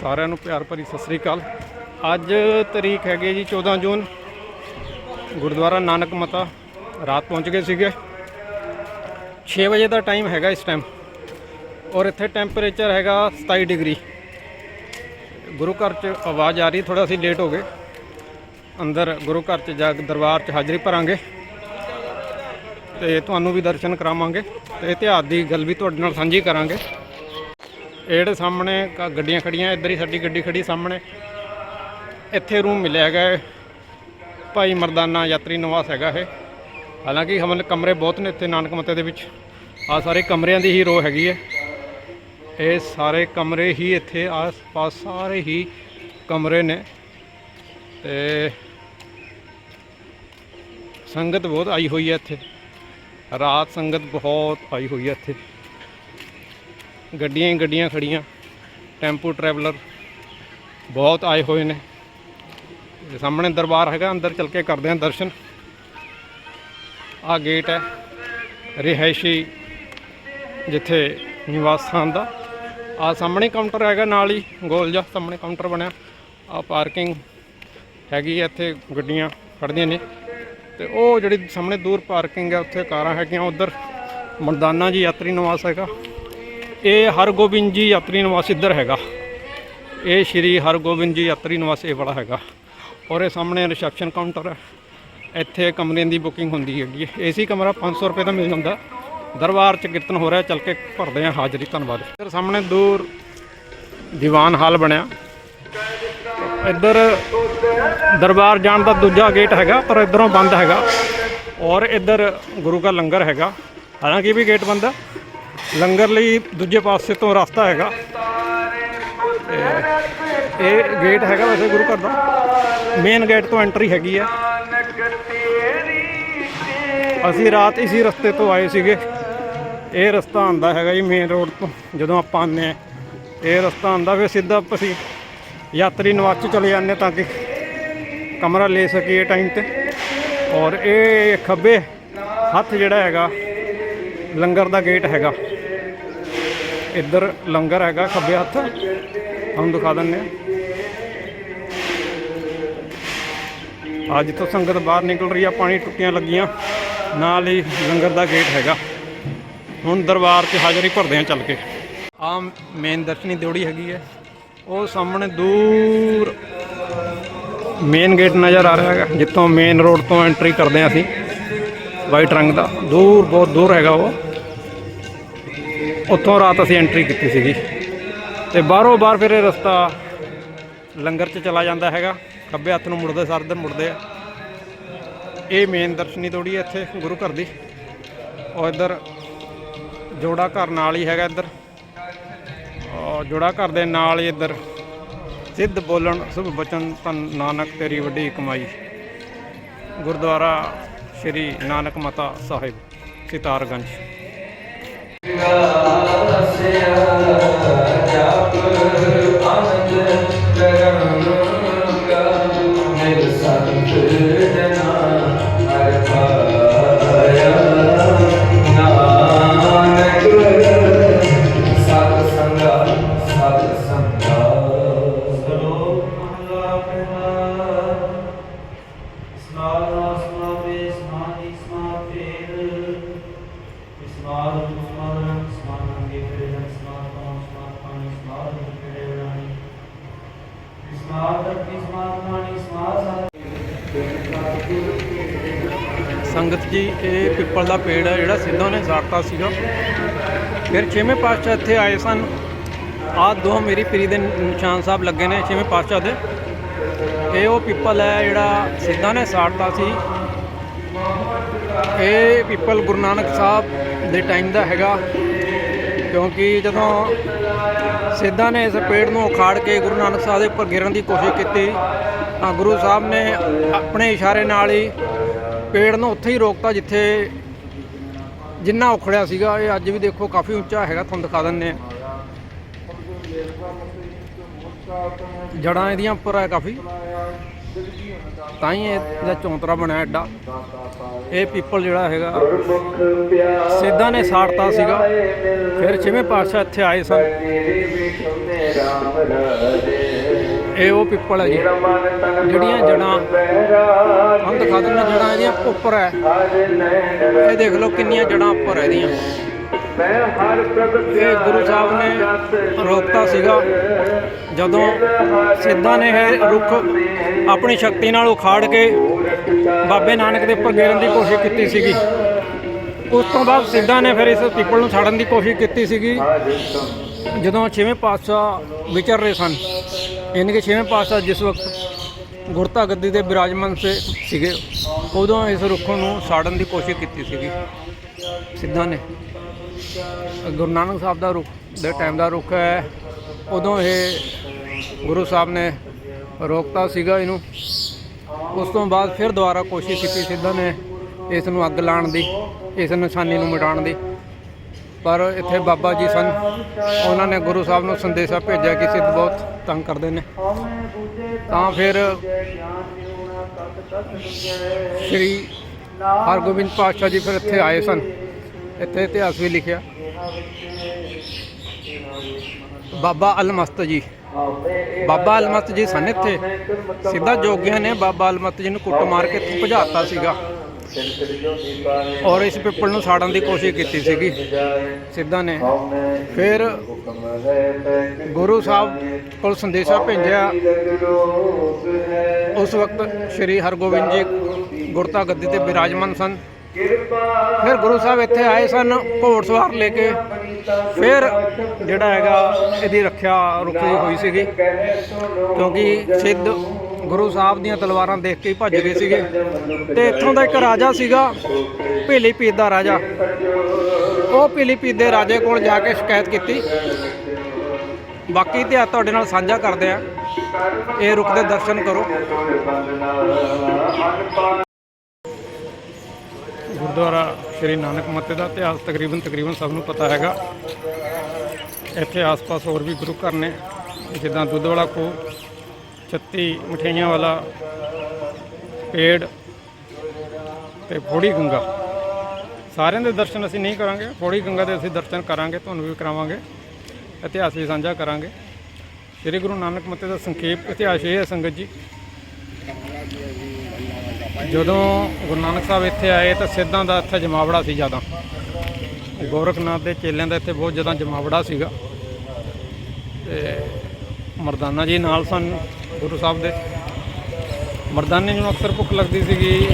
ਸਾਰਿਆਂ ਨੂੰ ਪਿਆਰ ਭਰੀ ਸਤਿ ਸ੍ਰੀ ਅਕਾਲ। ਅੱਜ ਤਰੀਕ ਹੈਗੀ ਜੀ 14 ਜੂਨ। ਗੁਰਦੁਆਰਾ ਨਾਨਕ ਮਤਾ ਰਾਤ ਪਹੁੰਚ ਗਏ ਸੀਗੇ। 6 ਵਜੇ ਦਾ ਟਾਈਮ ਹੈਗਾ ਇਸ ਟਾਈਮ ਔਰ ਇੱਥੇ ਟੈਂਪਰੇਚਰ ਹੈਗਾ 27 ਡਿਗਰੀ। ਗੁਰੂ ਘਰ 'ਚ ਆਵਾਜ਼ ਆ ਰਹੀ ਥੋੜਾ ਅਸੀਂ ਲੇਟ ਹੋ ਗਏ। ਅੰਦਰ ਗੁਰੂ ਘਰ 'ਚ ਜਾ ਕੇ ਦਰਬਾਰ 'ਚ ਹਾਜ਼ਰੀ ਭਰਾਂਗੇ। ਤੇ ਤੁਹਾਨੂੰ ਵੀ ਦਰਸ਼ਨ ਕਰਾਵਾਂਗੇ। ਤੇ ਇਤਿਹਾਸ ਦੀ ਗੱਲ ਵੀ ਤੁਹਾਡੇ ਨਾਲ ਸਾਂਝੀ ਕਰਾਂਗੇ। ਇਹ ਸਾਹਮਣੇ ਕ- ਗੱਡੀਆਂ ਖੜੀਆਂ, ਇੱਧਰ ਹੀ ਸਾਡੀ ਗੱਡੀ ਖੜੀ ਸਾਹਮਣੇ। ਇੱਥੇ ਰੂਮ ਮਿਲਿਆ ਹੈਗਾ ਹੈ। ਭਾਈ ਮਰਦਾਨਾ ਯਾਤਰੀ ਨਿਵਾਸ ਹੈਗਾ ਇਹ। ਹਾਲਾਂਕਿ ਹਮਨ ਕਮਰੇ ਬਹੁਤ ਨੇ ਇੱਥੇ ਨਾਨਕ ਮੱਤੇ ਦੇ ਵਿੱਚ। ਆ ਸਾਰੇ ਕਮਰਿਆਂ ਦੀ ਹੀ ਰੋ ਹੈਗੀ ਹੈ। ਇਹ ਸਾਰੇ ਕਮਰੇ ਹੀ ਇੱਥੇ ਆਸ-ਪਾਸ ਸਾਰੇ ਹੀ ਕਮਰੇ ਨੇ। ਤੇ ਸੰਗਤ ਬਹੁਤ ਆਈ ਹੋਈ ਹੈ ਇੱਥੇ। ਰਾਤ ਸੰਗਤ ਬਹੁਤ ਆਈ ਹੋਈ ਹੈ ਇੱਥੇ। ਗੱਡੀਆਂ ਹੀ ਗੱਡੀਆਂ ਖੜੀਆਂ, ਟੈਂਪੂ ਟਰੈਵਲਰ ਬਹੁਤ ਆਏ ਹੋਏ ਨੇ। ਸਾਹਮਣੇ ਦਰਬਾਰ ਹੈਗਾ, ਅੰਦਰ ਚਲ ਕੇ ਕਰਦੇ ਹਾਂ ਦਰਸ਼ਨ। ਆ ਗੇਟ ਹੈ, ਰਿਹਾਇਸ਼ੀ ਜਿੱਥੇ ਨਿਵਾਸ ਸਥਾਨ ਦਾ। ਆ ਸਾਹਮਣੇ ਕਾਊਂਟਰ ਹੈਗਾ, ਨਾਲ ਹੀ ਗੋਲ ਜਿਹਾ ਸਾਹਮਣੇ ਕਾਊਂਟਰ ਬਣਿਆ। ਆ ਪਾਰਕਿੰਗ ਹੈਗੀ ਹੈ ਇੱਥੇ ਗੱਡੀਆਂ ਖੜਦੀਆਂ ਨੇ। ਤੇ ਉਹ ਜਿਹੜੀ ਸਾਹਮਣੇ ਦੂਰ ਪਾਰਕਿੰਗ ਹੈ ਉੱਥੇ ਕਾਰਾਂ ਹੈਗੀਆਂ, ਉਧਰ ਮਰਦਾਨਾ ਜੀ ਯਾਤਰੀ ਨਿਵਾਸ ਹੈਗਾ। ਇਹ ਹਰਗੋਬਿੰਦ ਜੀ ਯਾਤਰੀ ਨਿਵਾਸ ਇੱਧਰ ਹੈਗਾ। ਇਹ ਸ਼੍ਰੀ ਹਰਗੋਬਿੰਦ ਜੀ ਯਾਤਰੀ ਨਿਵਾਸ ਇਹ ਵਾਲਾ ਹੈਗਾ। ਔਰ ਇਹ ਸਾਹਮਣੇ ਰਿਸੈਪਸ਼ਨ ਕਾਊਂਟਰ ਹੈ। ਇੱਥੇ ਕਮਰਿਆਂ ਦੀ ਬੁਕਿੰਗ ਹੁੰਦੀ ਹੈਗੀ ਹੈ। ਏਸੀ ਕਮਰਾ 500 ਰੁਪਏ ਦਾ ਮਿਲ ਜਾਂਦਾ। ਦਰਬਾਰ ਚ ਕੀਰਤਨ ਹੋ ਰਿਹਾ, ਚੱਲ ਕੇ ਭਰਦੇ ਆ ਹਾਜ਼ਰੀ, ਧੰਨਵਾਦ। ਇੱਧਰ ਸਾਹਮਣੇ ਦੂਰ ਦੀਵਾਨ ਹਾਲ ਬਣਿਆ। ਇੱਧਰ ਦਰਬਾਰ ਜਾਣ ਦਾ ਦੂਜਾ ਗੇਟ ਹੈਗਾ, ਪਰ ਇਧਰੋਂ ਬੰਦ ਹੈਗਾ। ਔਰ ਇੱਧਰ ਗੁਰੂ ਦਾ ਲੰਗਰ ਹੈਗਾ। ਹਾਲਾਂਕਿ ਵੀ ਗੇਟ ਬੰਦ ਹੈ। ਲੰਗਰ ਲਈ ਦੂਜੇ ਪਾਸੇ ਤੋਂ ਰਸਤਾ ਹੈਗਾ। ਇਹ ਗੇਟ ਹੈਗਾ ਵੈਸੇ ਗੁਰੂ ਘਰ ਦਾ। ਮੇਨ ਗੇਟ ਤੋਂ ਐਂਟਰੀ ਹੈਗੀ ਹੈ। ਅਸੀਂ ਰਾਤ ਇਸੇ ਰਸਤੇ ਤੋਂ ਆਏ ਸੀਗੇ। ਇਹ ਰਸਤਾ ਆਂਦਾ ਹੈਗਾ ਜੀ ਮੇਨ ਰੋਡ ਤੋਂ, ਜਦੋਂ ਆਪਾਂ ਆਉਂਦੇ ਹਾਂ। ਇਹ ਰਸਤਾ ਆਂਦਾ ਫਿਰ ਸਿੱਧਾ ਅਸੀਂ ਯਾਤਰੀ ਨਿਵਾਸ 'ਚ ਚਲੇ ਜਾਂਦੇ ਤਾਂ ਕਿ ਕਮਰਾ ਲੈ ਸਕੀਏ ਟਾਈਮ ਤੇ। ਔਰ ਇਹ ਖੱਬੇ ਹੱਥ ਜਿਹੜਾ ਹੈਗਾ, ਲੰਗਰ ਦਾ ਗੇਟ ਹੈਗਾ। ਇੱਧਰ ਲੰਗਰ ਹੈਗਾ ਖੱਬੇ ਹੱਥ। ਤੁਹਾਨੂੰ ਦਿਖਾ ਦਿੰਦੇ ਆ ਅੱਜ ਤੋਂ ਸੰਗਤ ਬਾਹਰ ਨਿਕਲ ਰਹੀ ਆ, ਪਾਣੀ ਟੁੱਟੀਆਂ ਲੱਗੀਆਂ। ਨਾਲ ਹੀ ਲੰਗਰ ਦਾ ਗੇਟ ਹੈਗਾ। ਹੁਣ ਦਰਬਾਰ 'ਚ ਹਾਜ਼ਰੀ ਭਰਦੇ ਆ ਚੱਲ ਕੇ। ਆ ਮੇਨ ਦਰਸ਼ਨੀ ਦਿਉੜੀ ਹੈਗੀ ਹੈ। ਉਹ ਸਾਹਮਣੇ ਦੂਰ ਮੇਨ ਗੇਟ ਨਜ਼ਰ ਆ ਰਿਹਾ ਹੈਗਾ, ਜਿੱਥੋਂ ਮੇਨ ਰੋਡ ਤੋਂ ਐਂਟਰੀ ਕਰਦੇ ਆ ਅਸੀਂ। ਵਾਈਟ ਰੰਗ ਦਾ। ਦੂਰ, ਬਹੁਤ ਦੂਰ ਹੈਗਾ ਉਹ। ਉੱਥੋਂ ਰਾਤ ਅਸੀਂ ਐਂਟਰੀ ਕੀਤੀ ਸੀਗੀ। ਤੇ ਬਾਹਰੋਂ ਬਾਹਰ ਫਿਰ ਇਹ ਰਸਤਾ ਲੰਗਰ 'ਚ ਚਲਾ ਜਾਂਦਾ ਹੈਗਾ। ਖੱਬੇ ਹੱਥ ਨੂੰ ਮੁੜਦੇ ਸਰਦਰ ਮੁੜਦੇ ਆ। ਇਹ ਮੇਨ ਦਰਸ਼ਨੀ ਤੋੜੀ ਹੈ ਇੱਥੇ, ਗੁਰੂ ਘਰ ਦੀ। ਔਰ ਇੱਧਰ ਜੋੜਾ ਘਰ ਨਾਲ ਹੀ ਹੈਗਾ ਇੱਧਰ। ਔਰ ਜੋੜਾ ਘਰ ਦੇ ਨਾਲ ਹੀ ਇੱਧਰ। ਸਿੱਧ ਬੋਲਣ, ਸੁਭ ਬਚਨ ਤਨ ਨਾਨਕ ਤੇਰੀ ਵੱਡੀ ਕਮਾਈ। ਗੁਰਦੁਆਰਾ ਸ਼੍ਰੀ ਨਾਨਕ ਮਤਾ ਸਾਹਿਬ, ਸਿਤਾਰਗੰਜ। ਗਾ ਸਿਆ ਜਪ ਸੰਗਤ ਜੀ, ਇਹ ਪਿੱਪਲ ਦਾ ਪੇੜ ਹੈ, ਜਿਹੜਾ ਸਿੱਧਾ ਨੇ ਸਾੜਤਾ ਸੀਗਾ। ਫਿਰ ਛੇਵੇਂ ਪਾਤਸ਼ਾਹ ਇੱਥੇ ਆਏ ਸਨ। ਆਹ ਦੋ ਮੇਰੀ ਪੀਰੀ ਦੇ ਨਿਸ਼ਾਨ ਸਾਹਿਬ ਲੱਗੇ ਨੇ, ਛੇਵੇਂ ਪਾਤਸ਼ਾਹ ਦੇ। ਇਹ ਉਹ ਪਿੱਪਲ ਹੈ, ਜਿਹੜਾ ਸਿੱਧਾ ਨੇ ਸਾੜਤਾ ਸੀ। ਇਹ ਪਿੱਪਲ ਗੁਰੂ ਨਾਨਕ ਸਾਹਿਬ ਦੇ ਟਾਈਮ ਦਾ ਹੈਗਾ। ਕਿਉਂਕਿ ਜਦੋਂ ਸਿੱਧਾ ਨੇ ਇਸ ਪੇੜ ਨੂੰ ਉਖਾੜ ਕੇ ਗੁਰੂ ਨਾਨਕ ਸਾਹਿਬ ਦੇ ਉੱਪਰ ਗਿਰਨ ਦੀ ਕੋਸ਼ਿਸ਼ ਕੀਤੀ, ਤਾਂ ਗੁਰੂ ਸਾਹਿਬ ਨੇ ਆਪਣੇ ਇਸ਼ਾਰੇ ਨਾਲ ਹੀ ਪੇੜ ਨੂੰ ਉੱਥੇ ਹੀ ਰੋਕਤਾ ਜਿੱਥੇ ਜਿੰਨਾ ਉਖੜਿਆ ਸੀਗਾ। ਇਹ ਅੱਜ ਵੀ ਦੇਖੋ ਕਾਫੀ ਉੱਚਾ ਹੈਗਾ, ਤੁਹਾਨੂੰ ਦਿਖਾ ਦਿੰਨੇ ਆ ਜੜਾਂ ਇਹਦੀਆਂ ਉੱਪਰ ਹੈ ਕਾਫੀ। ਤਾਂ ਹੀ ਇਹਦਾ ਚੌਂਤਰਾ ਬਣਿਆ ਐਡਾ। ਇਹ ਪੀਪਲ ਜਿਹੜਾ ਹੈਗਾ, ਸਿੱਧਾ ਨੇ ਸਾੜਤਾ ਸੀਗਾ। ਫਿਰ ਛੇਵੇਂ ਪਾਤਸ਼ਾਹ ਇੱਥੇ ਆਏ ਸਨ। ਇਹ ਉਹ ਪਿੱਪਲ ਹੈ ਜੀ, ਜਿਹੜੀਆਂ ਜੜਾਂ ਹੁਣ ਦਿਖਾ ਦਿੰਦਾ ਜੜਾਂ ਇਹਦੀਆਂ ਉੱਪਰ ਹੈ। ਇਹ ਦੇਖ ਲਓ ਕਿੰਨੀਆਂ ਜੜਾਂ ਉੱਪਰ ਹੈ ਇਹਦੀਆਂ। ਇਹ ਗੁਰੂ ਸਾਹਿਬ ਨੇ ਰੋਕਤਾ ਸੀਗਾ। ਜਦੋਂ ਸਿੱਧਾਂ ਨੇ ਇਹ ਰੁੱਖ ਆਪਣੀ ਸ਼ਕਤੀ ਨਾਲ ਉਖਾੜ ਕੇ ਬਾਬੇ ਨਾਨਕ ਦੇ ਉੱਪਰ ਗੇਰਨ ਦੀ ਕੋਸ਼ਿਸ਼ ਕੀਤੀ ਸੀਗੀ। ਉਸ ਤੋਂ ਬਾਅਦ ਸਿੱਧਾਂ ਨੇ ਫਿਰ ਇਸ ਪਿੱਪਲ ਨੂੰ ਸਾੜਨ ਦੀ ਕੋਸ਼ਿਸ਼ ਕੀਤੀ ਸੀਗੀ। ਜਦੋਂ ਛੇਵੇਂ ਪਾਤਸ਼ਾਹ ਵਿਚਰ ਰਹੇ ਸਨ ਯਾਨੀ ਕਿ ਛੇਵੇਂ ਪਾਤਸ਼ਾਹ ਜਿਸ ਵਕਤ ਗੁਰਤਾ ਗੱਦੀ ਤੇ ਬਿਰਾਜਮਾਨ ਸੇ ਸੀਗੇ ਉਦੋਂ ਇਸ ਰੁੱਖ ਨੂੰ ਸਾੜਨ ਦੀ ਕੋਸ਼ਿਸ਼ ਕੀਤੀ ਸੀਗੀ। ਸਿੱਧਾਂ ਨੇ ਗੁਰੂ ਨਾਨਕ ਸਾਹਿਬ ਦਾ ਰੁੱਖ ਦੇ ਟਾਈਮ ਦਾ ਰੁੱਖ ਹੈ। ਉਦੋਂ ਇਹ ਗੁਰੂ ਸਾਹਿਬ ਨੇ ਰੋਕਤਾ ਸੀਗਾ ਇਹਨੂੰ। ਉਸ ਤੋਂ ਬਾਅਦ ਫਿਰ ਦੁਬਾਰਾ ਕੋਸ਼ਿਸ਼ ਕੀਤੀ ਸਿੱਧਾ ਨੇ ਇਸ ਨੂੰ ਅੱਗ ਲਾਉਣ ਦੀ, ਇਸ ਨਿਸ਼ਾਨੀ ਨੂੰ ਮਿਟਾਉਣ ਦੀ। ਪਰ ਇੱਥੇ ਬਾਬਾ ਜੀ ਸਨ। ਉਹਨਾਂ ਨੇ ਗੁਰੂ ਸਾਹਿਬ ਨੂੰ ਸੰਦੇਸ਼ਾ ਭੇਜਿਆ ਕਿ ਸਿੱਧ ਬਹੁਤ ਤੰਗ ਕਰਦੇ ਨੇ। ਤਾਂ ਫਿਰ ਸ਼੍ਰੀ ਹਰਗੋਬਿੰਦ ਪਾਤਸ਼ਾਹ ਜੀ ਫਿਰ ਇੱਥੇ ਆਏ ਸਨ। ਇੱਥੇ ਇਤਿਹਾਸ ਵੀ ਲਿਖਿਆ। ਬਾਬਾ ਅਲਮਸਤ ਜੀ। ਬਾਬਾ ਅਲਮਸਤ ਜੀ ਸਨ ਇੱਥੇ। ਸਿੱਧਾ ਜੋਗੀਆਂ ਨੇ ਬਾਬਾ ਅਲਮਸਤ ਜੀ ਨੂੰ ਕੁੱਟ ਮਾਰ ਕੇ ਇੱਥੋਂ ਭਜਾਤਾ ਸੀਗਾ। ਔਰ ਇਸ ਪਿੱਪਲ ਨੂੰ ਸਾੜਨ ਦੀ ਕੋਸ਼ਿਸ਼ ਕੀਤੀ ਸੀਗੀ। ਸਿੱਧਾ ਨੇ। ਫਿਰ ਗੁਰੂ ਸਾਹਿਬ ਕੋਲ ਸੰਦੇਸ਼ਾ ਭੇਜਿਆ। ਉਸ ਵਕਤ ਸ੍ਰੀ ਹਰਗੋਬਿੰਦ ਜੀ ਗੁਰਤਾ ਗੱਦੀ ਤੇ ਬਿਰਾਜਮਾਨ ਸਨ। ਫਿਰ ਗੁਰੂ ਸਾਹਿਬ ਇੱਥੇ ਆਏ ਸਨ ਘੋੜਸਵਾਰ ਲੈ ਕੇ। ਫਿਰ ਜਿਹੜਾ ਹੈਗਾ ਇਹਦੀ ਰੱਖਿਆ ਰੁਕੀ ਹੋਈ ਸੀਗੀ। ਕਿਉਂਕਿ ਸਿੱਧ ਗੁਰੂ ਸਾਹਿਬ ਦੀਆਂ ਤਲਵਾਰਾਂ ਦੇਖ ਕੇ ਹੀ ਭੱਜ ਗਏ ਸੀਗੇ। ਤੇ ਇੱਥੋਂ ਦਾ ਇੱਕ ਰਾਜਾ ਸੀਗਾ ਭੀਲੀਪੀਤ ਦਾ ਰਾਜਾ। ਉਹ ਭੀਲੀਪੀਤ ਦੇ ਰਾਜੇ ਕੋਲ ਜਾ ਕੇ ਸ਼ਿਕਾਇਤ ਕੀਤੀ। ਬਾਕੀ ਇਤਿਹਾਸ ਤੁਹਾਡੇ ਨਾਲ ਸਾਂਝਾ ਕਰਦੇ ਆ। ਇਹ ਰੁੱਖ ਦੇ ਦਰਸ਼ਨ ਕਰੋ। ਗੁਰਦੁਆਰਾ ਸ਼੍ਰੀ ਨਾਨਕ ਮੱਤੇ ਦਾ ਇਤਿਹਾਸ ਤਕਰੀਬਨ ਤਕਰੀਬਨ ਸਭ ਨੂੰ ਪਤਾ ਹੈਗਾ। ਇੱਥੇ ਆਸ-ਪਾਸ ਹੋਰ ਵੀ ਗੁਰੂ ਘਰ ਨੇ, ਜਿੱਦਾਂ ਦੁੱਧ ਵਾਲਾ ਖੂਹ 36 ਮਠਿਆਈਆਂ ਵਾਲਾ ਪੇੜ ਤੇ ਫੋੜੀ ਗੰਗਾ। ਸਾਰਿਆਂ ਦੇ ਦਰਸ਼ਨ ਅਸੀਂ ਨਹੀਂ ਕਰਾਂਗੇ, ਫੋੜੀ ਗੰਗਾ ਦੇ ਅਸੀਂ ਦਰਸ਼ਨ ਕਰਾਂਗੇ, ਤੁਹਾਨੂੰ ਵੀ ਕਰਾਵਾਂਗੇ, ਇਤਿਹਾਸ ਵੀ ਸਾਂਝਾ ਕਰਾਂਗੇ। ਸ੍ਰੀ ਗੁਰੂ ਨਾਨਕ ਮੱਤੇ ਦਾ ਸੰਖੇਪ ਇਤਿਹਾਸ ਇਹ ਹੈ ਸੰਗਤ ਜੀ। ਜਦੋਂ ਗੁਰੂ ਨਾਨਕ ਸਾਹਿਬ ਇੱਥੇ ਆਏ ਤਾਂ ਸਿੱਧਾਂ ਦਾ ਇੱਥੇ ਜਮਾਵੜਾ ਸੀ ਜ਼ਿਆਦਾ। ਗੋਰਖਨਾਥ ਦੇ ਚੇਲਿਆਂ ਦਾ ਇੱਥੇ ਬਹੁਤ ਜ਼ਿਆਦਾ ਜਮਾਵੜਾ ਸੀਗਾ। ਤੇ ਮਰਦਾਨਾ ਜੀ ਨਾਲ ਸਨ ਗੁਰੂ ਸਾਹਿਬ ਦੇ। ਮਰਦਾਨੇ ਨੂੰ ਅਕਸਰ ਭੁੱਖ ਲੱਗਦੀ ਸੀਗੀ।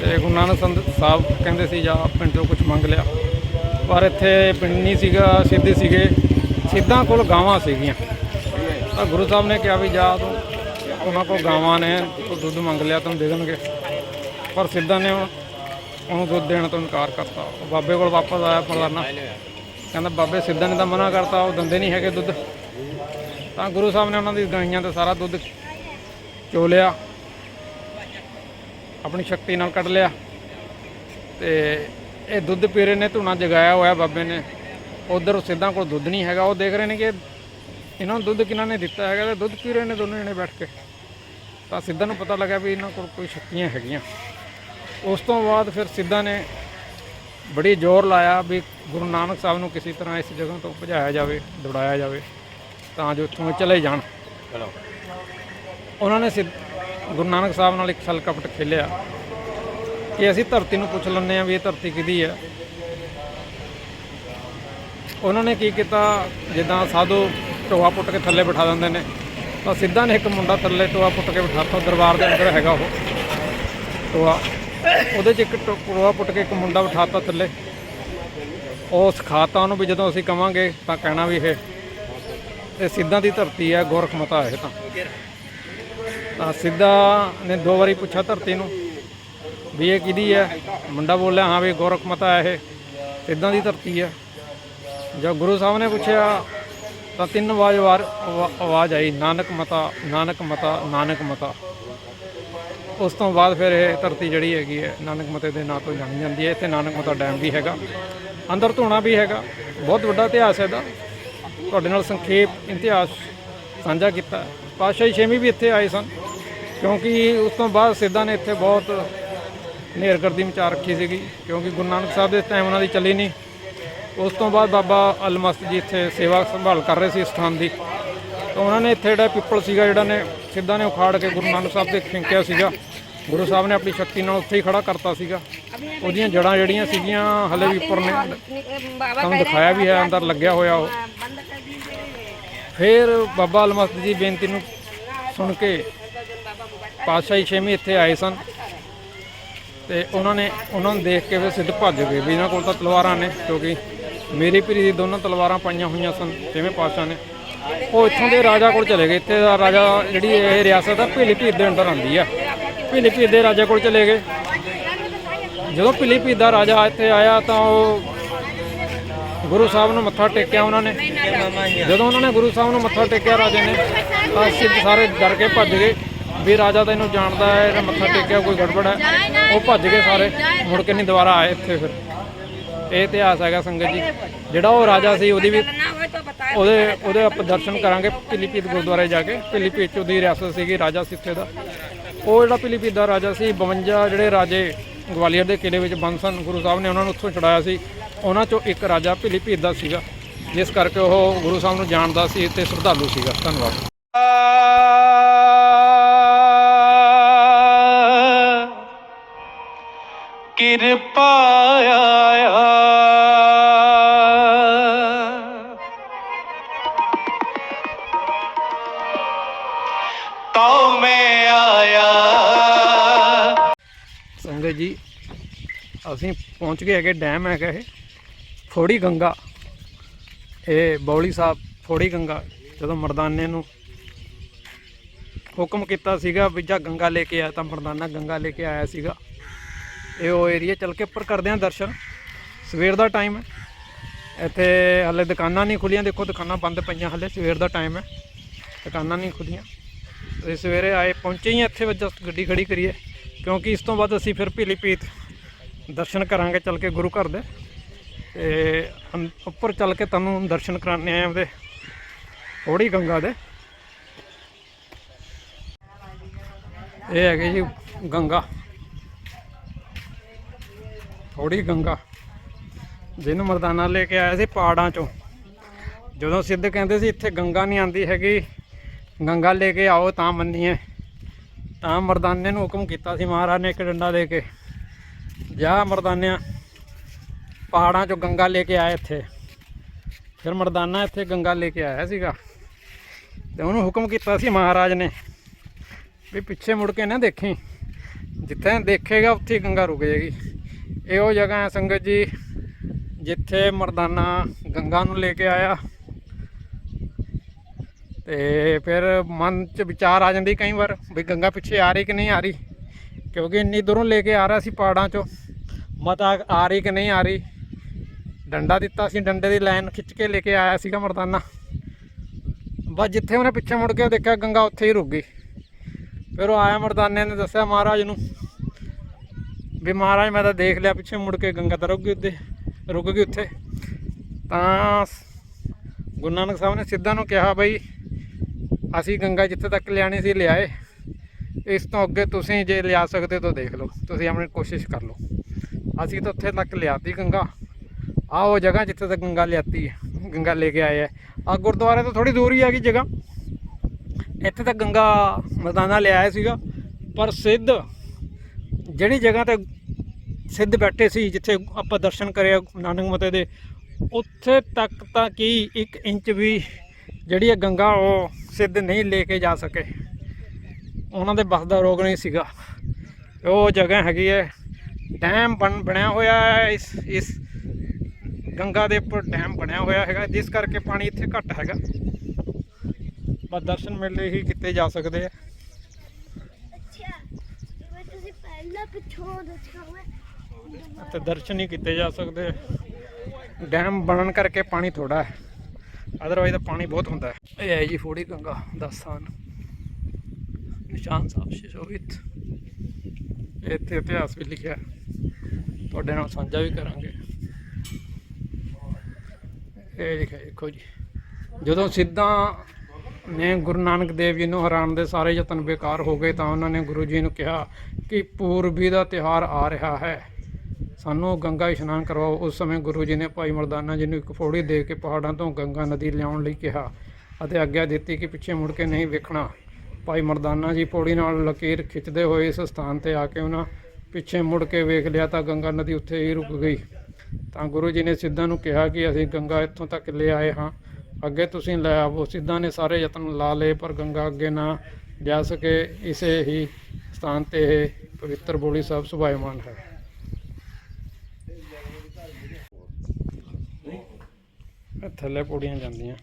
ਤੇ ਗੁਰੂ ਨਾਨਕ ਸੰਤ ਸਾਹਿਬ ਕਹਿੰਦੇ ਸੀ, ਜਾਂ ਪਿੰਡ ਤੋਂ ਕੁਝ ਮੰਗ ਲਿਆ। ਪਰ ਇੱਥੇ ਪਿੰਡ ਨਹੀਂ ਸੀਗਾ, ਸਿੱਧੇ ਸੀਗੇ। ਸਿੱਧਾਂ ਕੋਲ ਗਾਵਾਂ ਸੀਗੀਆਂ। ਤਾਂ ਗੁਰੂ ਸਾਹਿਬ ਨੇ ਕਿਹਾ ਵੀ ਜਾ ਤੂੰ ਉਹਨਾਂ ਕੋਲ ਗਾਵਾਂ ਨੇ, ਉਹ ਦੁੱਧ ਮੰਗ ਲਿਆ ਤੈਨੂੰ ਦੇ ਦੇਣਗੇ। ਪਰ ਸਿੱਧਾ ਨੇ ਉਹ- ਉਹਨੂੰ ਦੁੱਧ ਦੇਣ ਤੋਂ ਇਨਕਾਰ ਕਰਤਾ। ਉਹ ਬਾਬੇ ਕੋਲ ਵਾਪਸ ਆਇਆ ਫਲਾਨਾ। ਕਹਿੰਦਾ, ਬਾਬੇ, ਸਿੱਧਾ ਨੇ ਤਾਂ ਮਨਾ ਕਰਤਾ, ਉਹ ਦੰਦੇ ਨਹੀਂ ਹੈਗੇ ਦੁੱਧ। ਤਾਂ ਗੁਰੂ ਸਾਹਿਬ ਨੇ ਉਹਨਾਂ ਦੀ ਗਾਈਆਂ ਤੇ ਸਾਰਾ ਦੁੱਧ ਚੋ ਲਿਆ। ਆਪਣੀ ਸ਼ਕਤੀ ਨਾਲ ਕੱਢ ਲਿਆ। ਤੇ ਇਹ ਦੁੱਧ ਪੀਰੇ ਨੇ, ਧੂਣਾ ਜਗਾਇਆ ਹੋਇਆ ਬਾਬੇ ਨੇ। ਉਧਰ ਸਿੱਧਾਂ ਕੋਲ ਦੁੱਧ ਨਹੀਂ ਹੈਗਾ। ਉਹ ਦੇਖ ਰਹੇ ਨੇ ਕਿ ਇਹਨਾਂ ਨੂੰ ਦੁੱਧ ਕਿਹਨਾਂ ਨੇ ਦਿੱਤਾ ਹੈਗਾ ਤੇ ਦੁੱਧ ਪੀ ਰਹੇ ਨੇ ਦੋਨੋਂ ਜਣੇ ਬੈਠ ਕੇ। ਤਾਂ ਸਿੱਧਾ ਨੂੰ ਪਤਾ ਲੱਗਾ ਵੀ ਇਹਨਾਂ ਕੋਲ ਕੋਈ ਸ਼ਕਤੀਆਂ ਹੈਗੀਆਂ। ਉਸ ਤੋਂ ਬਾਅਦ ਫਿਰ ਸਿੱਧਾ ਨੇ ਬੜੀ ਜ਼ੋਰ ਲਾਇਆ ਵੀ ਗੁਰੂ ਨਾਨਕ ਸਾਹਿਬ ਨੂੰ ਕਿਸੇ ਤਰ੍ਹਾਂ ਇਸ ਜਗ੍ਹਾ ਤੋਂ ਭਜਾਇਆ ਜਾਵੇ ਦੌੜਾਇਆ ਜਾਵੇ ਤਾਂ ਜੋ ਇੱਥੋਂ ਇਹ ਚਲੇ ਜਾਣ। ਉਹਨਾਂ ਨੇ ਸਿੱਧ- ਗੁਰੂ ਨਾਨਕ ਸਾਹਿਬ ਨਾਲ ਇੱਕ ਛਲ ਕਪਟ ਖੇਲਿਆ ਕਿ ਅਸੀਂ ਧਰਤੀ ਨੂੰ ਪੁੱਛ ਲੈਂਦੇ ਆ ਵੀ ਇਹ ਧਰਤੀ ਕਿਹਦੀ ਹੈ। ਉਹਨਾਂ ਨੇ ਕੀ ਕੀਤਾ ਜਿੱਦਾਂ ਸਾਧੂ ਟੋਆ ਪੁੱਟ ਕੇ ਥੱਲੇ ਬਿਠਾ ਦਿੰਦੇ ਨੇ। ਤਾਂ ਸਿੱਧਾ ਨੇ ਇੱਕ ਮੁੰਡਾ ਥੱਲੇ ਟੋਆ ਪੁੱਟ ਕੇ ਬਿਠਾਤਾ, ਦਰਬਾਰ ਦੇ ਅੰਦਰ ਹੈਗਾ ਉਹ। ਟੋਆ। ਉਹਦੇ 'ਚ ਇੱਕ ਟੋ- ਟੋਆ ਪੁੱਟ ਕੇ ਇੱਕ ਮੁੰਡਾ ਬਿਠਾਤਾ ਥੱਲੇ ਉਹ ਸਿਖਾਤਾ ਉਹਨੂੰ ਵੀ ਜਦੋਂ ਅਸੀਂ ਕਵਾਂਗੇ ਤਾਂ ਕਹਿਣਾ ਵੀ ਇਹ। ਇਹ ਸਿੱਧਾਂ ਦੀ ਧਰਤੀ ਹੈ ਗੋਰਖ ਮਤਾ ਹੈ ਇਹ ਤਾਂ। ਤਾਂ ਸਿੱਧਾ ਨੇ ਦੋ ਵਾਰੀ ਪੁੱਛਿਆ ਧਰਤੀ ਨੂੰ ਵੀ ਇਹ ਕਿਹਦੀ ਹੈ? ਮੁੰਡਾ ਬੋਲਿਆ, ਹਾਂ ਵੀ ਗੋਰਖ ਮਤਾ ਹੈ ਇਹ। ਸਿੱਧਾਂ ਦੀ ਧਰਤੀ ਹੈ। ਜਦ ਗੁਰੂ ਸਾਹਿਬ ਨੇ ਪੁੱਛਿਆ ਤਾਂ ਤਿੰਨ ਆਵਾਜ਼ ਵਾਰ ਆਵਾ- ਆਵਾਜ਼ ਆਈ, ਨਾਨਕ ਮਤਾ ਨਾਨਕ ਮਤਾ ਨਾਨਕ ਮਤਾ। ਉਸ ਤੋਂ ਬਾਅਦ ਫਿਰ ਇਹ ਧਰਤੀ ਜਿਹੜੀ ਹੈਗੀ ਹੈ, ਨਾਨਕ ਮਤੇ ਦੇ ਨਾਂ ਤੋਂ ਜਾਣੀ ਜਾਂਦੀ ਹੈ। ਇੱਥੇ ਨਾਨਕ ਮਤਾ ਡੈਮ ਵੀ ਹੈਗਾ, ਅੰਦਰ ਧੋਣਾ ਵੀ ਹੈਗਾ। ਬਹੁਤ ਵੱਡਾ ਇਤਿਹਾਸ ਹੈ ਇਹਦਾ। ਤੁਹਾਡੇ ਨਾਲ ਸੰਖੇਪ, ਇਤਿਹਾਸ ਸਾਂਝਾ ਕੀਤਾ ਪਾਤਸ਼ਾਹੀ ਛੇਵੀਂ ਵੀ ਇੱਥੇ ਆਏ ਸਨ, ਕਿਉਂਕਿ ਉਸ ਤੋਂ ਬਾਅਦ ਸਿੱਧਾ ਨੇ ਇੱਥੇ ਬਹੁਤ ਨੇਰਗਰਦੀ ਮਚਾ ਰੱਖੀ ਸੀਗੀ, ਕਿਉਂਕਿ ਗੁਰੂ ਨਾਨਕ ਸਾਹਿਬ ਦੇ ਟਾਈਮ ਉਹਨਾਂ ਦੀ ਚੱਲੀ ਨਹੀਂ। ਉਸ ਤੋਂ ਬਾਅਦ ਬਾਬਾ ਅਲਮਸਤ ਜੀ ਇੱਥੇ ਸੇਵਾ ਸੰਭਾਲ ਕਰ ਰਹੇ ਸੀ ਇਸ ਸਥਾਨ ਦੀ। ਤਾਂ ਉਹਨਾਂ ਨੇ ਇੱਥੇ ਜਿਹੜਾ ਪਿੱਪਲ ਸੀਗਾ, ਜਿਹੜਾ ਨੇ ਸਿੱਧਾ ਨੇ ਉਖਾੜ ਕੇ ਗੁਰੂ ਨਾਨਕ ਸਾਹਿਬ ਦੇ ਖਿੰਕਿਆ ਸੀਗਾ। ਗੁਰੂ ਸਾਹਿਬ ਨੇ ਆਪਣੀ ਸ਼ਕਤੀ ਨਾਲ ਉੱਥੇ ਹੀ ਖੜਾ ਕਰਤਾ ਸੀਗਾ। ਉਹਦੀਆਂ ਜੜਾਂ ਜਿਹੜੀਆਂ ਸੀਗੀਆਂ, ਹਲੇ ਵੀ ਉੱਪਰ ਨੇ। ਤੁਹਾਨੂੰ ਦਿਖਾਇਆ ਵੀ ਹੈ, ਅੰਦਰ ਲੱਗਿਆ ਹੋਇਆ ਉਹ। ਫਿਰ ਬਾਬਾ ਅਲਮਸਤ ਜੀ ਬੇਨਤੀ ਨੂੰ ਸੁਣ ਕੇ ਪਾਤਸ਼ਾਹੀ ਛੇਵੀਂ ਇੱਥੇ ਆਏ ਸਨ। ਤੇ ਉਹਨਾਂ ਨੇ, ਉਹਨਾਂ ਨੂੰ ਦੇਖ ਕੇ ਫਿਰ ਸਿੱਧ ਭੱਜ ਗਏ ਵੀ ਇਹਨਾਂ ਕੋਲ ਤਾਂ ਤਲਵਾਰਾਂ ਨੇ, ਕਿਉਂਕਿ ਮੇਰੀ ਪੀਰੀ ਦੀ ਦੋਨੋਂ ਤਲਵਾਰਾਂ ਪਾਈਆਂ ਹੋਈਆਂ ਸਨ ਛੇਵੇਂ ਪਾਤਸ਼ਾਹ ਨੇ। ਉਹ ਇੱਥੋਂ ਦੇ ਰਾਜਾ ਕੋਲ ਚਲੇ ਗਏ। ਇੱਥੇ ਦਾ ਰਾਜਾ ਜਿਹੜੀ ਇਹ ਰਿਆਸਤ ਆ, ਭੀਲੀ ਭੀਰ ਦੇ ਅੰਦਰ ਆਉਂਦੀ ਆ। ਭੀਲੀ ਭੀਰ ਦੇ ਰਾਜਾ ਕੋਲ ਚਲੇ ਗਏ। ਜਦੋਂ ਭੀਲੀ ਭੀਰ ਦਾ ਰਾਜਾ ਇੱਥੇ ਆਇਆ ਤਾਂ ਉਹ ਗੁਰੂ ਸਾਹਿਬ ਨੂੰ ਮੱਥਾ ਟੇਕਿਆ ਉਹਨਾਂ ਨੇ। ਜਦੋਂ ਉਹਨਾਂ ਨੇ ਗੁਰੂ ਸਾਹਿਬ ਨੂੰ ਮੱਥਾ ਟੇਕਿਆ ਰਾਜੇ ਨੇ, ਤਾਂ ਸਿੱਧ ਸਾਰੇ ਡਰ ਕੇ ਭੱਜ ਗਏ ਵੀ ਰਾਜਾ ਤਾਂ ਇਹਨੂੰ ਜਾਣਦਾ ਹੈ, ਇਹਨੇ ਮੱਥਾ ਟੇਕਿਆ, ਕੋਈ ਗੜਬੜ ਹੈ। ਉਹ ਭੱਜ ਗਏ ਸਾਰੇ, ਮੁੜ ਕੇ ਨਹੀਂ ਦੁਬਾਰਾ ਆਏ ਇੱਥੇ ਫਿਰ। ਇਹ ਇਤਿਹਾਸ ਹੈਗਾ ਸੰਗਤ ਜੀ। ਜਿਹੜਾ ਉਹ ਰਾਜਾ ਸੀ, ਉਹਦੀ ਵੀ ਉਹਦੇ ਉਹਦੇ ਆਪਾਂ ਦਰਸ਼ਨ ਕਰਾਂਗੇ ਪਿਲੀਪੀਤ ਗੁਰਦੁਆਰੇ ਜਾ ਕੇ। ਪਿਲੀਪੀਤ ਚ ਉਹਦੀ ਰਿਆਸਤ ਸੀਗੀ ਰਾਜਾ ਸੀ ਦਾ। ਉਹ ਜਿਹੜਾ ਪਿਲੀਪੀਤ ਦਾ ਰਾਜਾ ਸੀ 52 ਜਿਹੜੇ ਰਾਜੇ ਗਵਾਲੀਅਰ ਦੇ ਕਿਲੇ ਵਿੱਚ ਬੰਦ ਸਨ, ਗੁਰੂ ਸਾਹਿਬ ਨੇ ਉਹਨਾਂ ਨੂੰ ਉੱਥੋਂ ਛੁਡਾਇਆ ਸੀ। ਉਹਨਾਂ ਚੋਂ ਇੱਕ ਰਾਜਾ ਪਿਲੀਪੀਤ ਦਾ ਸੀਗਾ। ਜਿਸ ਕਰਕੇ ਉਹ ਗੁਰੂ ਸਾਹਿਬ ਨੂੰ ਜਾਣਦਾ ਸੀ ਤੇ ਸ਼ਰਧਾਲੂ ਸੀਗਾ। ਧੰਨਵਾਦ। ਕਿਰਪਾ ਸੰਗਤ ਜੀ। ਅਸੀਂ ਪਹੁੰਚ ਗਏ ਹੈਗੇ ਡੈਮ ਹੈਗਾ ਇਹ, ਫੋੜੀ ਗੰਗਾ। ਇਹ ਬੌਲੀ ਸਾਹਿਬ ਫੋੜੀ ਗੰਗਾ, ਜਦੋਂ ਮਰਦਾਨੇ ਨੂੰ ਹੁਕਮ ਕੀਤਾ ਸੀਗਾ ਵੀ ਜਾਂ ਗੰਗਾ ਲੈ ਕੇ ਆਇਆ ਤਾਂ ਮਰਦਾਨਾ ਗੰਗਾ ਲੈ ਕੇ ਆਇਆ ਸੀਗਾ। ਇਹ ਉਹ ਏਰੀਆ ਚੱਲ ਕੇ ਉੱਪਰ ਕਰਦੇ ਆਂ ਦਰਸ਼ਨ। ਸਵੇਰ ਦਾ ਟਾਈਮ ਹੈ। ਇੱਥੇ ਹਲੇ ਦੁਕਾਨਾਂ ਨਹੀਂ ਖੁੱਲੀਆਂ, ਦੇਖੋ ਦੁਕਾਨਾਂ ਬੰਦ ਪਈਆਂ ਹਲੇ, ਸਵੇਰ ਦਾ ਟਾਈਮ ਹੈ। ਦੁਕਾਨਾਂ ਨਹੀਂ ਖੁੱਲੀਆਂ। ਅਸੀਂ ਸਵੇਰੇ ਆਏ, ਪਹੁੰਚੇ ਹੀ ਇੱਥੇ ਜਸਟ ਗੱਡੀ ਖੜੀ ਕਰੀਏ। ਕਿਉਂਕਿ ਇਸ ਤੋਂ ਬਾਅਦ ਅਸੀਂ ਫਿਰ ਭੀਲੀਪੀਤ ਦਰਸ਼ਨ ਕਰਾਂਗੇ ਚੱਲ ਕੇ ਗੁਰੂ ਘਰ ਦੇ। ਤੇ ਉੱਪਰ ਚੱਲ ਕੇ ਤੁਹਾਨੂੰ ਦਰਸ਼ਨ ਕਰਾਣੇ ਆਏ ਉਹਦੇ ਥੋੜੀ ਗੰਗਾ ਦੇ। ਇਹ ਹੈਗੇ ਜੀ ਗੰਗਾ। ਥੋੜੀ ਗੰਗਾ। ਜਿਹਨੂੰ ਮਰਦਾਨਾ ਲੈ ਕੇ ਆਇਆ ਸੀ ਪਹਾੜਾਂ ਚੋਂ। ਜਦੋਂ ਸਿੱਧ ਕਹਿੰਦੇ ਸੀ, ਇੱਥੇ ਗੰਗਾ ਨਹੀਂ ਆਂਦੀ ਹੈਗੀ, ਗੰਗਾ ਲੈ ਕੇ ਆਓ ਤਾਂ ਮੰਨੀਏ। ਤਾਂ ਮਰਦਾਨੇ ਨੂੰ ਹੁਕਮ ਕੀਤਾ ਸੀ ਮਹਾਰਾਜ ਨੇ ਇੱਕ ਡੰਡਾ ਦੇ ਕੇ। ਜਾ ਮਰਦਾਨਿਆਂ, ਪਹਾੜਾਂ ਚੋਂ ਗੰਗਾ ਲੈ ਕੇ ਆਇਆ ਇੱਥੇ। ਫਿਰ ਮਰਦਾਨਾ ਇੱਥੇ ਗੰਗਾ ਲੈ ਕੇ ਆਇਆ ਸੀਗਾ। ਤੇ ਉਹਨੂੰ ਹੁਕਮ ਕੀਤਾ ਸੀ ਮਹਾਰਾਜ ਨੇ ਵੀ ਪਿੱਛੇ ਮੁੜ ਕੇ ਨਾ ਦੇਖੀ। ਜਿੱਥੇ ਦੇਖੇਗਾ ਉੱਥੇ ਹੀ ਗੰਗਾ ਰੁਕ ਜਾਏਗੀ। ਇਹ ਉਹ ਜਗ੍ਹਾ ਹੈ ਸੰਗਤ ਜੀ, ਜਿੱਥੇ ਮਰਦਾਨਾ ਗੰਗਾ ਨੂੰ ਲੈ ਕੇ ਆਇਆ। ਤੇ ਫਿਰ ਮਨ 'ਚ ਵਿਚਾਰ ਆ ਜਾਂਦੀ ਕਈ ਵਾਰ ਵੀ ਗੰਗਾ ਪਿੱਛੇ ਆ ਰਹੀ ਕਿ ਨਹੀਂ ਆ ਰਹੀ? ਕਿਉਂਕਿ ਇੰਨੀ ਦੂਰੋਂ ਲੈ ਕੇ ਆ ਰਿਹਾ ਸੀ ਪਹਾੜਾਂ 'ਚੋਂ। ਮਤਾ ਆ ਰਹੀ ਕਿ ਨਹੀਂ ਆ ਰਹੀ? ਡੰਡਾ ਦਿੱਤਾ ਸੀ, ਡੰਡੇ ਦੀ ਲਾਈਨ ਖਿੱਚ ਕੇ ਲੈ ਕੇ ਆਇਆ ਸੀਗਾ ਮਰਦਾਨਾ। ਬਸ ਜਿੱਥੇ ਉਹਨੇ ਪਿੱਛੇ ਮੁੜ ਕੇ ਦੇਖਿਆ ਗੰਗਾ ਉੱਥੇ ਹੀ ਰੁਕ ਗਈ। ਫਿਰ ਉਹ ਆਇਆ ਮਰਦਾਨੇ ਨੇ ਦੱਸਿਆ ਮਹਾਰਾਜ ਨੂੰ ਵੀ ਮਹਾਰਾਜ ਮੈਂ ਤਾਂ ਦੇਖ ਲਿਆ ਪਿੱਛੇ ਮੁੜ ਕੇ ਗੰਗਾ ਤਾਂ ਰੁਕ ਗਈ ਉੱਤੇ ਰੁਕ ਗਈ ਉੱਥੇ। ਤਾਂ ਗੁਰੂ ਨਾਨਕ ਸਾਹਿਬ ਨੇ ਸਿੱਧਾ ਨੂੰ ਕਿਹਾ ਬਈ ਅਸੀਂ ਗੰਗਾ ਜਿੱਥੇ ਤੱਕ ਲਿਆਣੀ ਸੀ ਲਿਆਏ। ਇਸ ਤੋਂ ਅੱਗੇ ਤੁਸੀਂ ਜੇ ਲਿਆ ਸਕਦੇ ਤਾਂ ਦੇਖ ਲਓ। ਤੁਸੀਂ ਆਪਣੀ ਕੋਸ਼ਿਸ਼ ਕਰ ਲਓ। ਅਸੀਂ ਤਾਂ ਉੱਥੇ ਤੱਕ ਲਿਆਤੀ ਗੰਗਾ। ਆਹ ਉਹ ਜਗ੍ਹਾ ਜਿੱਥੇ ਤੱਕ ਗੰਗਾ ਲਿਆਤੀ ਹੈ, ਗੰਗਾ ਲੈ ਕੇ ਆਏ ਹੈ। ਆ ਗੁਰਦੁਆਰੇ ਤੋਂ ਥੋੜੀ ਦੂਰ ਹੀ ਹੈਗੀ ਜਗ੍ਹਾ। ਇੱਥੇ ਤੱਕ ਗੰਗਾ ਮਰਦਾਨਾ ਲਿਆਇਆ ਸੀਗਾ। ਪਰ ਸਿੱਧ ਜਿਹੜੀ ਜਗ੍ਹਾ ਤੇ ਸਿੱਧ ਬੈਠੇ ਸੀ, ਜਿੱਥੇ ਆਪਾਂ ਦਰਸ਼ਨ ਕਰਿਆ ਨਾਨਕ ਮਤੇ ਦੇ, ਉੱਥੇ ਤੱਕ ਤਾਂ ਕੀ 1 ਇੰਚ ਵੀ ਜਿਹੜੀ ਇਹ ਗੰਗਾ ਉਹ ਸਿੱਧ ਨਹੀਂ ਲੈ ਕੇ ਜਾ ਸਕੇ। ਉਹਨਾਂ ਦੇ ਬਸ ਦਾ ਰੋਗ ਨਹੀਂ ਸੀਗਾ। ਉਹ ਜਗ੍ਹਾ ਹੈਗੀ ਹੈ ਡੈਮ ਬਣ ਬਣਿਆ ਹੋਇਆ ਹੈ ਇਸ ਇਸ ਗੰਗਾ ਦੇ ਉੱਪਰ ਡੈਮ ਬਣਿਆ ਹੋਇਆ ਹੈਗਾ ਜਿਸ ਕਰਕੇ ਪਾਣੀ ਇੱਥੇ ਘੱਟ ਹੈਗਾ। ਬਸ ਦਰਸ਼ਨ ਮੇਲੇ ਹੀ ਕੀਤੇ ਜਾ ਸਕਦੇ ਆ। ਅੱਛਾ ਜਿਵੇਂ ਤੁਸੀਂ ਪਹਿਲਾਂ ਪਿੱਛੋਂ ਦੱਸੋਗੇ ਅਤੇ ਦਰਸ਼ਨ ਹੀ ਕੀਤੇ ਜਾ ਸਕਦੇ ਡੈਮ ਬਣਨ ਕਰਕੇ ਪਾਣੀ ਥੋੜਾ ਹੈ। ਅਦਰਵਾਈਜ਼ ਤਾਂ ਪਾਣੀ ਬਹੁਤ ਹੁੰਦਾ ਹੈ। ਇਹ ਹੈ ਜੀ ਫੋੜੀ ਗੰਗਾ ਦਾ ਨਿਸ਼ਾਨ ਸਾਹਿਬ ਸ਼ਿਸ਼ੋਭਿਤ ਇੱਥੇ ਇਤਿਹਾਸ ਵੀ ਲਿਖਿਆ ਤੁਹਾਡੇ ਨਾਲ ਸਾਂਝਾ ਵੀ ਕਰਾਂਗੇ। ਇਹ ਲਿਖਿਆ, ਦੇਖੋ ਜੀ। ਜਦੋਂ ਸਿੱਧਾਂ ਨੇ ਗੁਰੂ ਨਾਨਕ ਦੇਵ ਜੀ ਨੂੰ ਹਰਾਉਣ ਦੇ ਸਾਰੇ ਯਤਨ ਬੇਕਾਰ ਹੋ ਗਏ ਤਾਂ ਉਹਨਾਂ ਨੇ ਗੁਰੂ ਜੀ ਨੂੰ ਕਿਹਾ ਕਿ ਪੂਰਬੀ ਦਾ ਤਿਉਹਾਰ ਆ ਰਿਹਾ ਹੈ। ਸਾਨੂੰ ਗੰਗਾ ਇਸ਼ਨਾਨ ਕਰਵਾਓ। ਉਸ ਸਮੇਂ ਗੁਰੂ ਜੀ ਨੇ ਭਾਈ ਮਰਦਾਨਾ ਜੀ ਨੂੰ ਇੱਕ ਫੋੜੀ ਦੇ ਕੇ ਪਹਾੜਾਂ ਤੋਂ ਗੰਗਾ ਨਦੀ ਲਿਆਉਣ ਲਈ ਕਿਹਾ ਅਤੇ ਆਗਿਆ ਦਿੱਤੀ ਕਿ ਪਿੱਛੇ ਮੁੜ ਕੇ ਨਹੀਂ ਵੇਖਣਾ। ਭਾਈ ਮਰਦਾਨਾ ਜੀ ਪੌੜੀ ਨਾਲ ਲਕੀਰ ਖਿੱਚਦੇ ਹੋਏ ਇਸ ਸਥਾਨ ਤੇ ਆ ਕੇ ਉਹਨਾਂ ਪਿੱਛੇ ਮੁੜ ਕੇ ਵੇਖ ਲਿਆ ਤਾਂ ਗੰਗਾ ਨਦੀ ਉੱਥੇ ਹੀ ਰੁਕ ਗਈ। ਤਾਂ ਗੁਰੂ ਜੀ ਨੇ ਸਿੱਧਾਂ ਨੂੰ ਕਿਹਾ ਕਿ ਅਸੀਂ ਗੰਗਾ ਇੱਥੋਂ ਤੱਕ ਲੈ ਆਏ ਹਾਂ। ਅੱਗੇ ਤੁਸੀਂ ਲੈ ਆਵੋ। ਸਿੱਧਾਂ ਨੇ ਸਾਰੇ ਯਤਨ ਲਾ ਲਏ, ਪਰ ਗੰਗਾ ਅੱਗੇ ਨਾ ਜਾ ਸਕੇ। ਇਸੇ ਹੀ ਸਥਾਨ ਤੇ ਇਹ ਪਵਿੱਤਰ ਬੋਲੀ ਸਾਹਿਬ ਸੁਭਾਇਮਾਨ ਹੈ ਇਹ ਥੱਲੇ ਪੌੜੀਆਂ ਜਾਂਦੀਆਂ।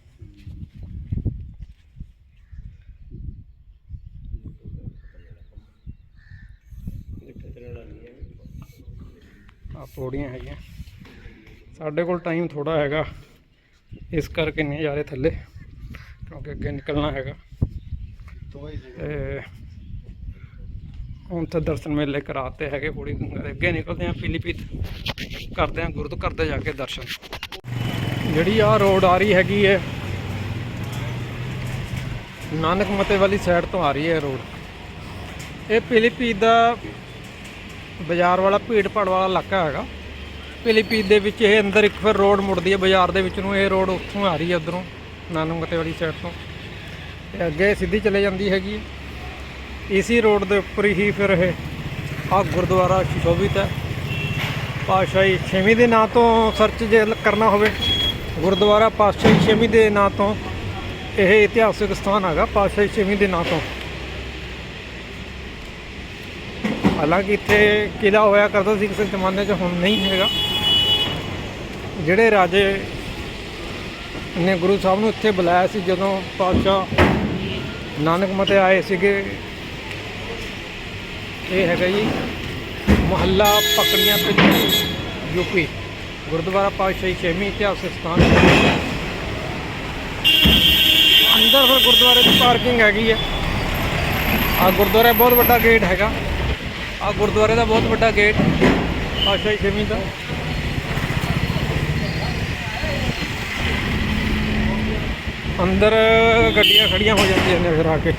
ਆ ਪੌੜੀਆਂ ਹੈਗੀਆਂ। ਸਾਡੇ ਕੋਲ ਟਾਈਮ ਥੋੜਾ ਹੈਗਾ। ਇਸ ਕਰਕੇ ਨਹੀਂ ਜਾ ਰਹੇ ਥੱਲੇ, ਕਿਉਂਕਿ ਅੱਗੇ ਨਿਕਲਣਾ ਹੈਗਾ। ਤੇ ਹੁਣ ਤਾਂ ਦਰਸ਼ਨ ਮੇਲੇ ਕਰਾਤੇ ਹੈਗੇ, ਪੌੜੀ ਗੰਗਾ ਦੇ ਅੱਗੇ ਨਿਕਲਦੇ ਆਂ ਪੀਲੀਪੀਤ ਕਰਦੇ ਆਂ ਗੁਰਦ ਕਰਦੇ ਜਾ ਕੇ ਦਰਸ਼ਨ। ਜਿਹੜੀ ਆ ਰੋਡ ਆ ਰਹੀ ਹੈਗੀ ਹੈ ਨਾਨਕ ਮਤੇ ਵਾਲੀ ਸਾਈਡ ਤੋਂ ਆ ਰਹੀ ਹੈ ਰੋਡ। ਇਹ ਪੀਲੀਪੀਤ ਦਾ ਬਾਜ਼ਾਰ ਵਾਲਾ ਭੀੜ ਭਾੜ ਵਾਲਾ ਇਲਾਕਾ ਹੈਗਾ। ਪਿਲੀਪੀਤ ਦੇ ਵਿੱਚ ਇਹ ਅੰਦਰ ਇੱਕ ਫਿਰ ਰੋਡ ਮੁੜਦੀ ਹੈ ਬਾਜ਼ਾਰ ਦੇ ਵਿੱਚ ਨੂੰ ਇਹ ਰੋਡ ਉੱਥੋਂ ਆ ਰਹੀ ਹੈ ਉਧਰੋਂ ਨਾਨਕਮਤੇ ਵਾਲੀ ਸਾਈਡ ਤੋਂ। ਤੇ ਅੱਗੇ ਸਿੱਧੀ ਚਲੇ ਜਾਂਦੀ ਹੈਗੀ ਹੈ। ਇਸੀ ਰੋਡ ਦੇ ਉੱਪਰ ਹੀ ਫਿਰ ਇਹ ਆ ਗੁਰਦੁਆਰਾ ਸ਼ੋਭਿਤ ਹੈ। ਪਾਤਸ਼ਾਹੀ ਛੇਵੀਂ ਦੇ ਨਾਂ ਤੋਂ ਸਰਚ ਜੇ ਕਰਨਾ ਹੋਵੇ। ਗੁਰਦੁਆਰਾ ਪਾਤਸ਼ਾਹੀ ਛੇਵੀਂ ਦੇ ਨਾਂ ਤੋਂ ਇਹ ਇਤਿਹਾਸਿਕ ਸਥਾਨ ਹੈਗਾ, ਪਾਤਸ਼ਾਹੀ ਛੇਵੀਂ ਦੇ ਨਾਂ ਤੋਂ। ਹਾਲਾਂਕਿ ਇੱਥੇ ਕਿਲਾ ਹੋਇਆ ਕਰਦਾ ਸੀ, ਕਿਸੇ ਜ਼ਮਾਨੇ 'ਚ ਹੁਣ ਨਹੀਂ ਹੈਗਾ। ਜਿਹੜੇ ਰਾਜੇ ਨੇ ਗੁਰੂ ਸਾਹਿਬ ਨੂੰ ਇੱਥੇ ਬੁਲਾਇਆ ਸੀ, ਜਦੋਂ ਪਾਤਸ਼ਾਹ ਨਾਨਕ ਮਤੇ ਆਏ ਸੀਗੇ, ਇਹ ਹੈਗਾ ਜੀ, ਮੁਹੱਲਾ ਪਕੜੀਆਂ ਪਿੰਡ ਯੂਪੀ ਗੁਰਦੁਆਰਾ ਪਾਤਸ਼ਾਹੀ ਛੇਵੀਂ ਇਤਿਹਾਸਿਕ ਸਥਾਨ ਅੰਦਰ ਫਿਰ ਗੁਰਦੁਆਰੇ ਦੀ ਪਾਰਕਿੰਗ ਹੈਗੀ ਹੈ। ਆ ਗੁਰਦੁਆਰਾ ਬਹੁਤ ਵੱਡਾ ਗੇਟ ਹੈਗਾ। ਆ ਗੁਰਦੁਆਰੇ ਦਾ ਬਹੁਤ ਵੱਡਾ ਗੇਟ ਪਾਤਸ਼ਾਹੀ ਛੇਵੀਂ ਦਾ। ਅੰਦਰ ਗੱਡੀਆਂ ਖੜੀਆਂ ਹੋ ਜਾਂਦੀਆਂ ਨੇ ਫਿਰ ਆ ਕੇ।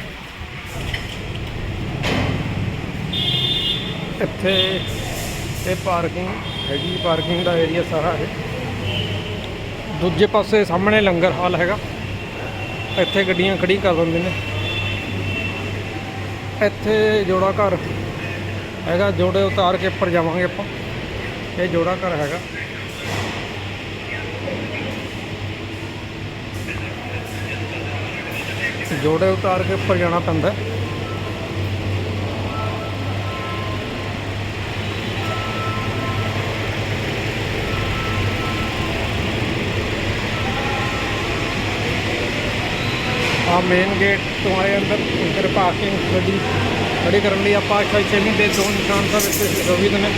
ਇੱਥੇ ਇਹ ਪਾਰਕਿੰਗ ਹੈਗੀ ਪਾਰਕਿੰਗ ਦਾ ਏਰੀਆ ਸਾਰਾ ਹੈ ਦੂਜੇ ਪਾਸੇ ਸਾਹਮਣੇ ਲੰਗਰ ਹਾਲ ਹੈਗਾ। ਇੱਥੇ ਗੱਡੀਆਂ ਖੜੀ ਕਰ ਦਿੰਦੇ ਨੇ। ਇੱਥੇ ਜੋੜਾ ਘਰ ਹੈਗਾ, ਜੋੜੇ ਉਤਾਰ ਕੇ ਉੱਪਰ ਜਾਵਾਂਗੇ ਆਪਾਂ। ਇਹ ਜੋੜਾ ਘਰ ਹੈਗਾ। ਜੋੜੇ ਉਤਾਰ ਕੇ ਉੱਪਰ ਜਾਣਾ ਪੈਂਦਾ। ਆ ਮੇਨ ਗੇਟ ਤੋਂ ਆਏ ਅੰਦਰ, ਇੱਧਰ ਪਾਰਕਿੰਗ ਗੱਡੀ ਖੜੀ ਕਰਨ ਲਈ ਆਪਾਂ ਸ਼ਾਇਦ ਛੇਵੀਂ ਦੇ ਦੋ ਨਿਸ਼ਾਨ ਸਾਹਿਬ ਇੱਥੇ ਰਵੀ ਨੇ।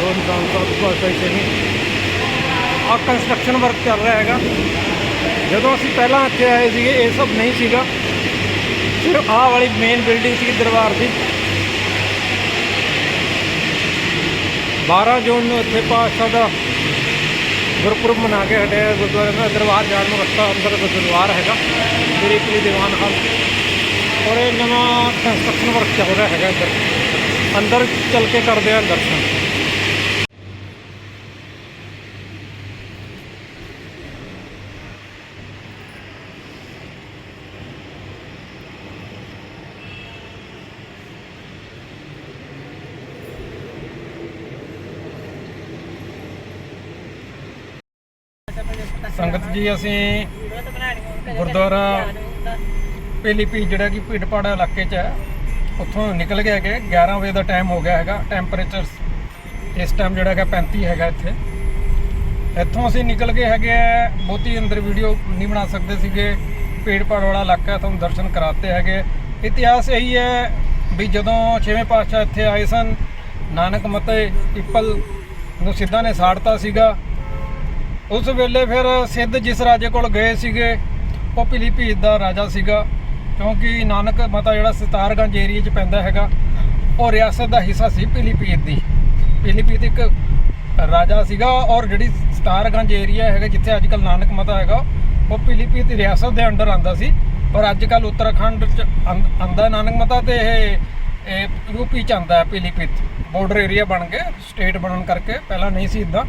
ਦੋ ਨਿਸ਼ਾਨ ਸਾਹਿਬ ਪਾਸ਼ਾਹੀ ਛੇਵੀਂ ਆ ਕੰਸਟਰਕਸ਼ਨ ਵਰਕ ਚੱਲ ਰਿਹਾ ਹੈਗਾ। ਜਦੋਂ ਅਸੀਂ ਪਹਿਲਾਂ ਇੱਥੇ ਆਏ ਸੀਗੇ, ਇਹ ਸਭ ਨਹੀਂ ਸੀਗਾ। ਸਿਰਫ ਆਹ ਵਾਲੀ ਮੇਨ ਬਿਲਡਿੰਗ ਸੀ ਦਰਬਾਰ ਦੀ। 12 ਜੂਨ ਨੂੰ ਇੱਥੇ ਪਾਤਸ਼ਾਹ ਦਾ ਗੁਰਪੁਰਬ ਮਨਾ ਕੇ ਹਟਿਆ ਗੁਰਦੁਆਰੇ ਦਾ। ਦਰਬਾਰ ਜਾਣ ਨੂੰ ਰਸਤਾ ਅੰਦਰ ਗੁਰਦੁਆਰਾ ਹੈਗਾ। ਮੇਰੀ ਪਲੀ ਦੀਵਾਨ ਹਾਲ ਔਰ ਇਹ ਨਵਾਂ ਕੰਸਟਰਕਸ਼ਨ ਵਰਕ ਚੱਲ ਰਿਹਾ ਹੈਗਾ ਇੱਧਰ। ਅੰਦਰ ਚੱਲ ਕੇ ਕਰਦੇ ਆ ਦਰਸ਼ਨ ਸੰਗਤ ਜੀ, ਅਸੀਂ ਗੁਰਦੁਆਰਾ ਪੀਲੀਪੀ ਜਿਹੜਾ ਕਿ ਭੀੜਪਾੜਾ ਇਲਾਕੇ 'ਚ ਹੈ, ਉੱਥੋਂ ਨਿਕਲ ਗਏ ਹੈਗੇ 11 ਵਜੇ ਦਾ ਟਾਈਮ ਹੋ ਗਿਆ ਹੈਗਾ ਟੈਂਪਰੇਚਰ ਇਸ ਟਾਈਮ ਜਿਹੜਾ ਹੈਗਾ 35 ਹੈਗਾ ਇੱਥੇ। ਇੱਥੋਂ ਅਸੀਂ ਨਿਕਲ ਗਏ ਹੈਗੇ ਆ, ਬਹੁਤੀ ਅੰਦਰ ਵੀਡੀਓ ਨਹੀਂ ਬਣਾ ਸਕਦੇ ਸੀਗੇ ਭੀੜਪਾੜ ਵਾਲਾ ਇਲਾਕਾ ਤੁਹਾਨੂੰ ਦਰਸ਼ਨ ਕਰਾਤੇ ਹੈਗੇ। ਇਤਿਹਾਸ ਇਹੀ ਹੈ ਵੀ ਜਦੋਂ ਛੇਵੇਂ ਪਾਤਸ਼ਾਹ ਇੱਥੇ ਆਏ ਸਨ, ਨਾਨਕ ਮਤੇ ਪਿੱਪਲ ਨੂੰ ਸਿੱਧਾ ਨੇ ਸਾੜਤਾ ਸੀਗਾ ਉਸ ਵੇਲੇ ਫਿਰ ਸਿੱਧ ਜਿਸ ਰਾਜੇ ਕੋਲ ਗਏ ਸੀਗੇ, ਉਹ ਪਿਲੀਭੀਤ ਦਾ ਰਾਜਾ ਸੀਗਾ, ਕਿਉਂਕਿ ਨਾਨਕ ਮਤਾ ਜਿਹੜਾ ਸਤਾਰਗੰਜ ਏਰੀਆ 'ਚ ਪੈਂਦਾ ਹੈਗਾ, ਉਹ ਰਿਆਸਤ ਦਾ ਹਿੱਸਾ ਸੀ ਪਿਲੀਭੀਤ ਦੀ। ਪਿਲੀਭੀਤ ਇੱਕ ਰਾਜਾ ਸੀਗਾ ਔਰ ਜਿਹੜੀ ਸਤਾਰਗੰਜ ਏਰੀਆ ਹੈਗਾ, ਜਿੱਥੇ ਅੱਜ ਕੱਲ ਨਾਨਕ ਮਤਾ ਹੈਗਾ, ਉਹ ਪੀਲੀਭੀਤ ਰਿਆਸਤ ਦੇ ਅੰਡਰ ਆਂਦਾ ਸੀ। ਪਰ ਅੱਜ ਕੱਲ ਉੱਤਰਾਖੰਡ ਚ ਆਂ- ਆਂਦਾ ਨਾਨਕ ਮਤਾ ਤੇ ਇਹ ਇਹ ਯੂਪੀ ਚ ਆਂਦਾ ਹੈ ਪੀਲੀਭੀਤ ਬਾਰਡਰ ਏਰੀਆ ਬਣ ਕੇ ਸਟੇਟ ਬਣਨ ਕਰਕੇ, ਪਹਿਲਾਂ ਨਹੀਂ ਸੀ ਇਦਾਂ।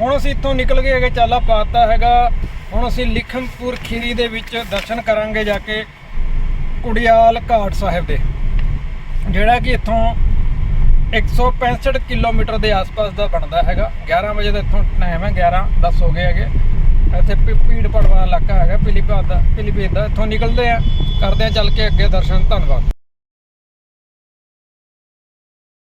ਹੁਣ ਅਸੀਂ ਇੱਥੋਂ ਨਿਕਲ ਗਏ ਹੈਗੇ, ਚਾਲਾ ਪਾਤਾ ਹੈਗਾ। ਹੁਣ ਅਸੀਂ ਲਿਖਮਪੁਰ ਖੀਰੀ ਦੇ ਵਿੱਚ ਦਰਸ਼ਨ ਕਰਾਂਗੇ ਜਾ ਕੇ ਕੁੜਿਆਲ ਘਾਟ ਸਾਹਿਬ ਦੇ, ਜਿਹੜਾ ਕਿ ਇੱਥੋਂ 165 ਕਿਲੋਮੀਟਰ ਦੇ ਆਸ-ਪਾਸ ਦਾ ਬਣਦਾ ਹੈਗਾ। 11 ਵਜੇ ਦਾ ਇੱਥੋਂ ਟਾਈਮ ਹੈ 11 10 ਹੋ ਗਏ ਹੈਗੇ। ਇੱਥੇ ਭੀ- ਭੀੜ ਭੜਵਾ ਇਲਾਕਾ ਹੈਗਾ, ਪਿਲੀਭੀਤ ਦਾ ਪਿਲੀਭੀਤ ਦਾ। ਇੱਥੋਂ ਨਿਕਲਦੇ ਆ ਕਰਦੇ ਆ ਚੱਲ ਕੇ ਅੱਗੇ ਦਰਸ਼ਨ, ਧੰਨਵਾਦ।